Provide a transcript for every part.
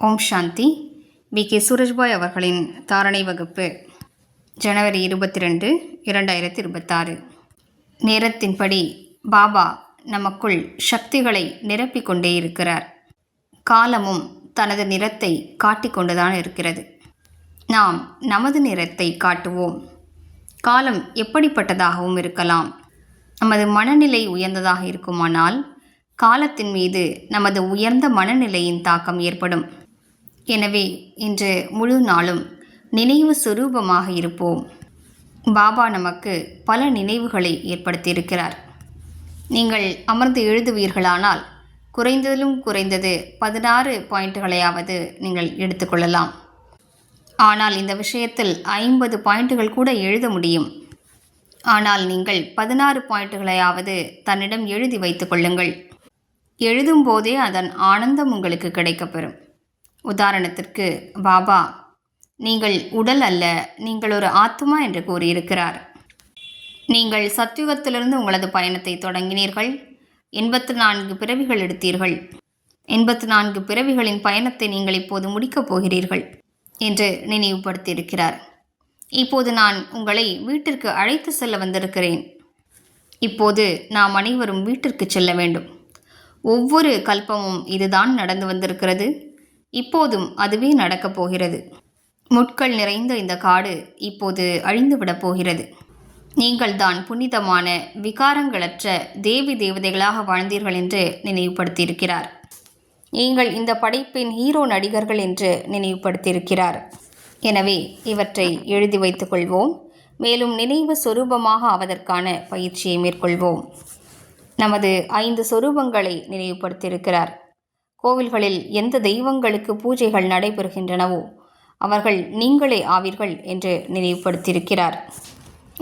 ஓம் சாந்தி. B. K. Surajbhai அவர்களின் தாரணை வகுப்பு ஜனவரி இருபத்தி ரெண்டு இரண்டாயிரத்தி இருபத்தாறு நேரத்தின்படி பாபா நமக்குள் சக்திகளை நிரப்பிக் கொண்டே இருக்கிறார். காலமும் தனது நிறத்தை காட்டிக்கொண்டுதான் இருக்கிறது. நாம் நமது நிறத்தை காட்டுவோம். காலம் எப்படிப்பட்டதாகவும் இருக்கலாம். நமது மனநிலை உயர்ந்ததாக இருக்குமானால் காலத்தின் மீது நமது உயர்ந்த மனநிலையின் தாக்கம் ஏற்படும். எனவே இன்று முழு நாளும் நினைவு சுரூபமாக இருப்போம். பாபா நமக்கு பல நினைவுகளை ஏற்படுத்தியிருக்கிறார். நீங்கள் அமர்ந்து எழுதுவீர்களானால் குறைந்ததிலும் குறைந்தது பதினாறு பாயிண்ட்டுகளையாவது நீங்கள் எடுத்துக்கொள்ளலாம் ஆனால் இந்த விஷயத்தில் ஐம்பது பாயிண்ட்டுகள் கூட எழுத முடியும். ஆனால் நீங்கள் பதினாறு பாயிண்ட்டுகளையாவது தன்னிடம் எழுதி வைத்துக் கொள்ளுங்கள். எழுதும்போதே அதன் ஆனந்தம் உங்களுக்கு கிடைக்கப்பெறும். உதாரணத்திற்கு பாபா நீங்கள் உடல் அல்ல நீங்கள் ஒரு ஆத்மா என்று கூறியிருக்கிறார். நீங்கள் சத்யுகத்திலிருந்து உங்களது பயணத்தை தொடங்கினீர்கள் எண்பத்து நான்கு பிறவிகள் எடுத்தீர்கள். எண்பத்து நான்கு பிறவிகளின் பயணத்தை நீங்கள் இப்போது முடிக்கப் போகிறீர்கள் என்று நினைவுபடுத்தியிருக்கிறார். இப்போது நான் உங்களை வீட்டிற்கு அழைத்து செல்ல வந்திருக்கிறேன். இப்போது நாம் அனைவரும் வீட்டிற்கு செல்ல வேண்டும். ஒவ்வொரு கல்பமும் இதுதான் நடந்து வந்திருக்கிறது. இப்போதும் அதுவே நடக்கப் போகிறது. முட்கள் நிறைந்த இந்த காடு இப்போது அழிந்துவிடப் போகிறது. நீங்கள்தான் புனிதமான விகாரங்களற்ற தேவி தேவதைகளாக வாழ்ந்தீர்கள் என்று நினைவுபடுத்தியிருக்கிறார். நீங்கள் இந்த படைப்பின் ஹீரோ நடிகர்கள் என்று நினைவுபடுத்தியிருக்கிறார். எனவே இவற்றை எழுதி வைத்துக் கொள்வோம். மேலும் நினைவு சொரூபமாக ஆவதற்கான பயிற்சியை மேற்கொள்வோம். நமது ஐந்து சொரூபங்களை நினைவுபடுத்தியிருக்கிறார். கோவில்களில் எந்த தெய்வங்களுக்கு பூஜைகள் நடைபெறுகின்றனவோ அவர்கள் நீங்களே ஆவீர்கள் என்று நினைவுபடுத்தியிருக்கிறார்.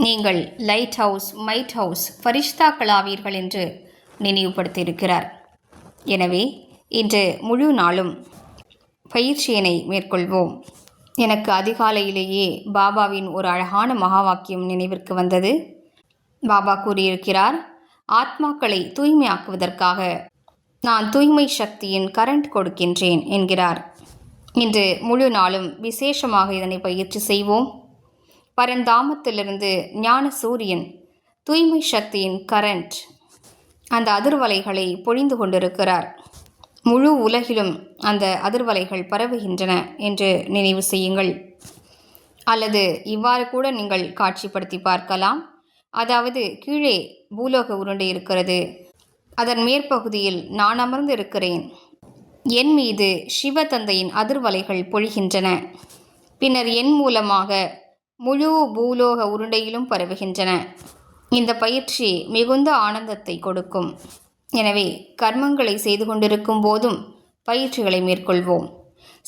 நீங்கள் லைட் ஹவுஸ் மைட் ஹவுஸ் ஃபரிஷ்தாக்கள் ஆவீர்கள் என்று நினைவுபடுத்தியிருக்கிறார். எனவே இன்று முழு நாளும் பயிற்சியினை மேற்கொள்வோம். எனக்கு அதிகாலையிலேயே பாபாவின் ஒரு அழகான மகாவாக்கியம் நினைவிற்கு வந்தது. பாபா கூறியிருக்கிறார் ஆத்மாக்களை தூய்மையாக்குவதற்காக நான் தூய்மை சக்தியின் கரண்ட் கொடுக்கின்றேன் என்கிறார். இன்று முழு நாளும் விசேஷமாக இதனை பயிற்சி செய்வோம். பரந்தாமத்திலிருந்து ஞான சூரியன் தூய்மை சக்தியின் கரண்ட் அந்த அதிர்வலைகளை பொழிந்து கொண்டிருக்கிறார். முழு உலகிலும் அந்த அதிர்வலைகள் பரவுகின்றன என்று நினைவு செய்யுங்கள். அல்லது இவ்வாறு கூட நீங்கள் காட்சிப்படுத்தி பார்க்கலாம். அதாவது கீழே பூலோக உருண்டை இருக்கிறது. அதன் மேற்பகுதியில் நான் அமர்ந்து இருக்கிறேன் என் மீது சிவதந்தையின் அதிர்வலைகள் பொழிகின்றன. பின்னர் என் மூலமாக முழு பூலோக உருண்டையிலும் பரவுகின்றன. இந்த பயிற்சி மிகுந்த ஆனந்தத்தை கொடுக்கும். எனவே கர்மங்களை செய்து கொண்டிருக்கும் போதும் பயிற்சிகளை மேற்கொள்வோம்.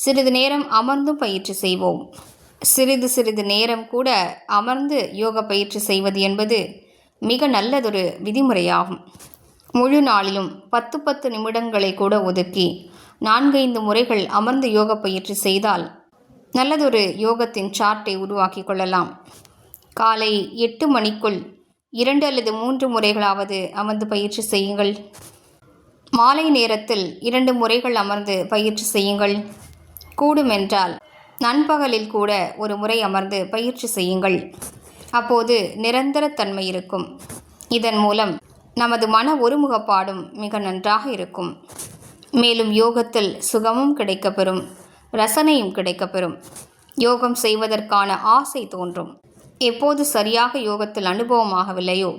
சிறிது நேரம் அமர்ந்தும் பயிற்சி செய்வோம். சிறிது சிறிது நேரம் கூட அமர்ந்து யோக பயிற்சி செய்வது என்பது மிக நல்லதொரு விதிமுறையாகும். முழு நாளிலும் பத்து பத்து நிமிடங்களை கூட ஒதுக்கி நான்கைந்து முறைகள் அமர்ந்து யோக பயிற்சி செய்தால் நல்லதொரு யோகத்தின் சார்ட்டை உருவாக்கி கொள்ளலாம். காலை எட்டு மணிக்குள் இரண்டு அல்லது மூன்று முறைகளாவது அமர்ந்து பயிற்சி செய்யுங்கள். மாலை நேரத்தில் இரண்டு முறைகள் அமர்ந்து பயிற்சி செய்யுங்கள். கூடுமென்றால் நண்பகலில் கூட ஒரு முறை அமர்ந்து பயிற்சி செய்யுங்கள். அப்போது நிரந்தரத்தன்மை இருக்கும். இதன் மூலம் நமது மன ஒருமுகப்பாடும் மிக நன்றாக இருக்கும். மேலும் யோகத்தில் சுகமும் கிடைக்கப்பெறும். ரசனையும் கிடைக்கப்பெறும். யோகம் செய்வதற்கான ஆசை தோன்றும். எப்போது சரியாக யோகத்தில் அனுபவமாகவில்லையோ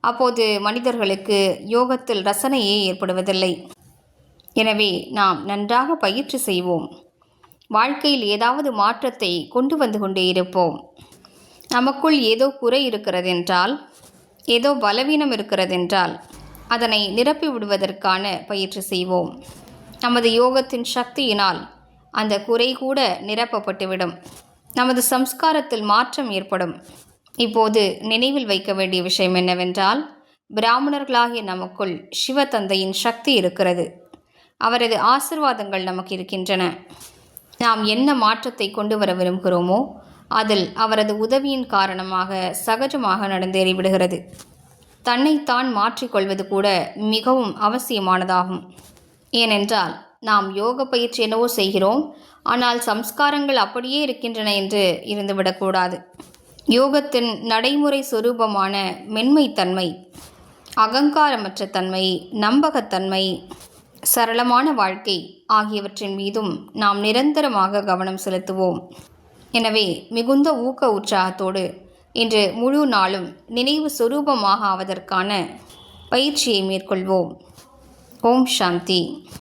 அப்போது மனிதர்களுக்கு யோகத்தில் ரசனையே ஏற்படுவதில்லை. எனவே நாம் நன்றாக பயிற்சி செய்வோம். வாழ்க்கையில் ஏதாவது மாற்றத்தை கொண்டு வந்து கொண்டே இருப்போம். நமக்குள் ஏதோ குறை இருக்கிறதென்றால் ஏதோ பலவீனம் இருக்கிறதென்றால் அதனை நிரப்பி விடுவதற்கான பயிற்சி செய்வோம். நமது யோகத்தின் சக்தியினால் அந்த குறை கூட நிரப்பப்பட்டுவிடும். நமது சம்ஸ்காரத்தில் மாற்றம் ஏற்படும். இப்போது நினைவில் வைக்க வேண்டிய விஷயம் என்னவென்றால் பிராமணர்களாகிய நமக்குள் சிவதந்தையின் சக்தி இருக்கிறது. அவரது ஆசிர்வாதங்கள் நமக்கு இருக்கின்றன. நாம் என்ன மாற்றத்தை கொண்டு வர விரும்புகிறோமோ அதில் அவரது உதவியின் காரணமாக சகஜமாக நடந்தேறிவிடுகிறது தன்னைத்தான் மாற்றிக்கொள்வது கூட மிகவும் அவசியமானதாகும். ஏனென்றால் நாம் யோக பயிற்சி என்னவோ செய்கிறோம் ஆனால் சம்ஸ்காரங்கள் அப்படியே இருக்கின்றன என்று இருந்துவிடக்கூடாது யோகத்தின் நடைமுறை சுரூபமான மென்மைத்தன்மை அகங்காரமற்ற தன்மை நம்பகத்தன்மை சரளமான வாழ்க்கை ஆகியவற்றின் மீதும் நாம் நிரந்தரமாக கவனம் செலுத்துவோம். எனவே மிகுந்த ஊக்க உற்சாகத்தோடு இன்று முழு நாளும் நினைவு சுரூபமாக ஆவதற்கான பயிற்சியை மேற்கொள்வோம். ஓம் சாந்தி.